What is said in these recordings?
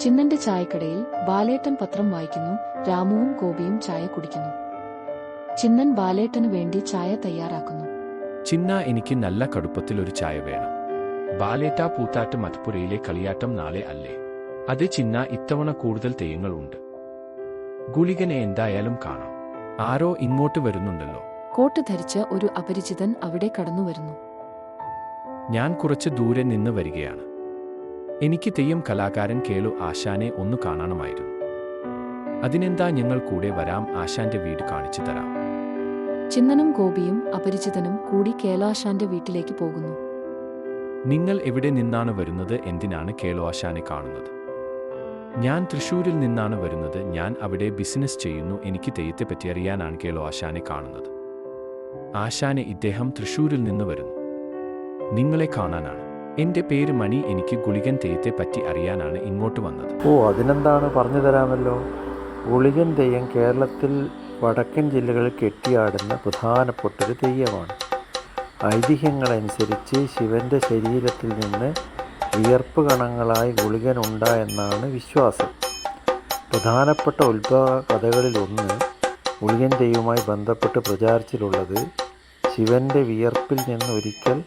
ചിന്നന്റെ ചായക്കടയിൽ ബാലേട്ടൻ പത്രം വായിക്കുന്നു രാമുവും ഗോപിയും ചായ കുടിക്കുന്നു. ചിന്നൻ ബാലേട്ടന് വേണ്ടി ചായ തയ്യാറാക്കുന്നു. ചിന്ന എനിക്ക് നല്ല കടുപ്പത്തിൽ ഒരു ചായ വേണം. ബാലേട്ട പൂത്താട്ട് മധുപുരയിലെ കളിയാട്ടം നാളെ അല്ലേ? അത് ചിന്ന ഇത്തവണ കൂടുതൽ തെയ്യങ്ങൾ ഉണ്ട് ഗുളികനെ എന്തായാലും കാണാം. ആരോ ഇങ്ങോട്ട് വരുന്നുണ്ടല്ലോ. കോട്ട് ധരിച്ച ഒരു അപരിചിതൻ അവിടെ കടന്നു വരുന്നു ഞാൻ കുറച്ച് ദൂരെ നിന്ന് വരികയാണ്. എനിക്ക് തെയ്യം കലാകാരൻ കേളു ആശാനെ ഒന്നു കാണണമായിരുന്നു അതിനെന്താ ഞങ്ങൾ കൂടെ വരാം ആശാന്റെ വീട് കാണിച്ചു തരാം. ചിന്നനും ഗോപിയും അപരിചിതനും കൂടി കേലാശാന്റെ വീട്ടിലേക്ക് പോകുന്നു. നിങ്ങൾ എവിടെ നിന്നാണ് വരുന്നത്? എന്തിനാണ് കേളോ ആശാനെ കാണുന്നത്? ഞാൻ തൃശ്ശൂരിൽ നിന്നാണ് വരുന്നത്. ഞാൻ അവിടെ ബിസിനസ് ചെയ്യുന്നു. എനിക്ക് തെയ്യത്തെ പറ്റി അറിയാനാണ് കേളോ ആശാനെ കാണുന്നത്. ആശാനെ ഇദ്ദേഹം തൃശ്ശൂരിൽ നിന്ന് വരുന്നു. നിങ്ങളെ കാണാനാണ്. എന്റെ പേര് മണി. എനിക്ക് ഗുളികൻ തെയ്യത്തെ പറ്റി അറിയാനാണ് ഇങ്ങോട്ട് വന്നത്. ഓ അതിനെന്താണ് പറഞ്ഞു തരാമല്ലോ? ഗുളികൻ തെയ്യം കേരളത്തിൽ വടക്കൻ ജില്ലകളിൽ കെട്ടിയാടുന്ന പ്രധാനപ്പെട്ടൊരു തെയ്യമാണ്. ഐതിഹ്യങ്ങളനുസരിച്ച് ശിവന്റെ ശരീരത്തിൽ നിന്ന് വിയർപ്പ് കണങ്ങളായി ഗുളികൻ ഉണ്ടായെന്നാണ് വിശ്വാസം. പ്രധാനപ്പെട്ട ഉത്ഭവ കഥകളിലൊന്ന് ഗുളികൻ തെയ്യവുമായി ബന്ധപ്പെട്ട് പ്രചാരത്തിലുള്ളത് ശിവന്റെ വിയർപ്പിൽ നിന്ന് ഒരിക്കൽ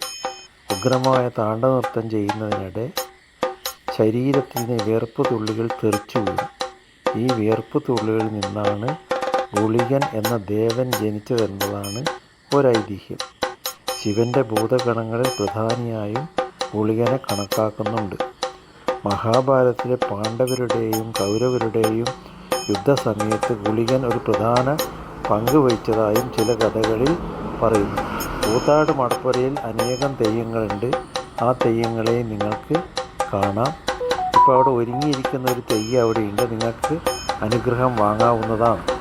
ഉഗ്രമായ താണ്ഡനൃത്തം ചെയ്യുന്നതിനിടെ ശരീരത്തിൽ നിന്ന് വിയർപ്പ് തുള്ളികൾ തെറിച്ചു വീഴും. ഈ വിയർപ്പ് തുള്ളികളിൽ നിന്നാണ് ഗുളികൻ എന്ന ദേവൻ ജനിച്ചതെന്നതാണ് ഒരൈതിഹ്യം. ശിവന്റെ ഭൂതഗണങ്ങളിൽ പ്രധാനിയായും ഗുളികനെ കണക്കാക്കുന്നുണ്ട്. മഹാഭാരതത്തിലെ പാണ്ഡവരുടെയും കൗരവരുടെയും യുദ്ധസമയത്ത് ഗുളികൻ ഒരു പ്രധാന പങ്ക് വഹിച്ചതായും ചില കഥകളിൽ പറയുന്നു. കൂത്താട് മടപ്പുരയിൽ അനേകം തെയ്യങ്ങളുണ്ട്. ആ തെയ്യങ്ങളെ നിങ്ങൾക്ക് കാണാം. ഇപ്പോൾ അവിടെ ഒരുങ്ങിയിരിക്കുന്ന ഒരു തെയ്യം അവിടെയുണ്ട്. നിങ്ങൾക്ക് അനുഗ്രഹം വാങ്ങാവുന്നതാണ്.